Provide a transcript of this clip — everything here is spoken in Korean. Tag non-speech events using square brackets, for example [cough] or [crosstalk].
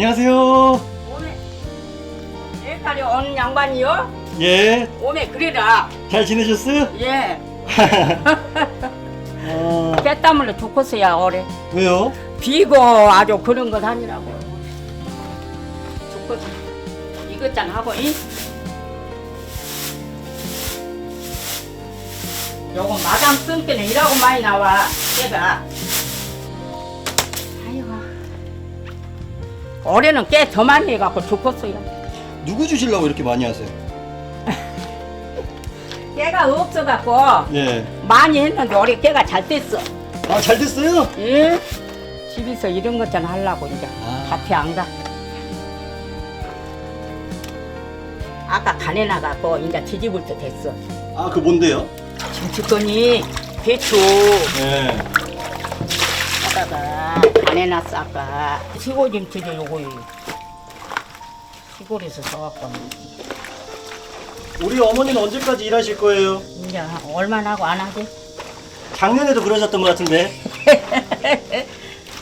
안녕하세요. 오메. 옛날에 온 양반이요? 예, 오메 그래라. 잘 지내셨어요? 예. [laughs] 어, 깻땀을로 죽겠어야 올해 왜요? 비고 아주 그런 것 아니라고. 죽겠어 이것짠 하고 이. 요거 마담 쓴께는 이라고 많이 나와 깨가 올해는 깨더 많이 해갖고 죽겠어요 누구 주시려고 이렇게 많이 하세요? [laughs] 깨가 없어갖고 예. 많이 했는데 올해 깨가 잘 됐어. 아, 잘 됐어요? 예? 집에서 이런 것좀 하려고 이제 아. 밭에 안 가. 아까 간에 나가고 이제 뒤집을 때 됐어. 아, 그 뭔데요? 김치건이 배추 예. 하다가 간에 놨어 아까 시골 김치도 요거 시골에서 써갖고 우리 어머니는 언제까지 일하실 거예요? 이제 얼마나 하고 안 하지? 작년에도 그러셨던 것 같은데.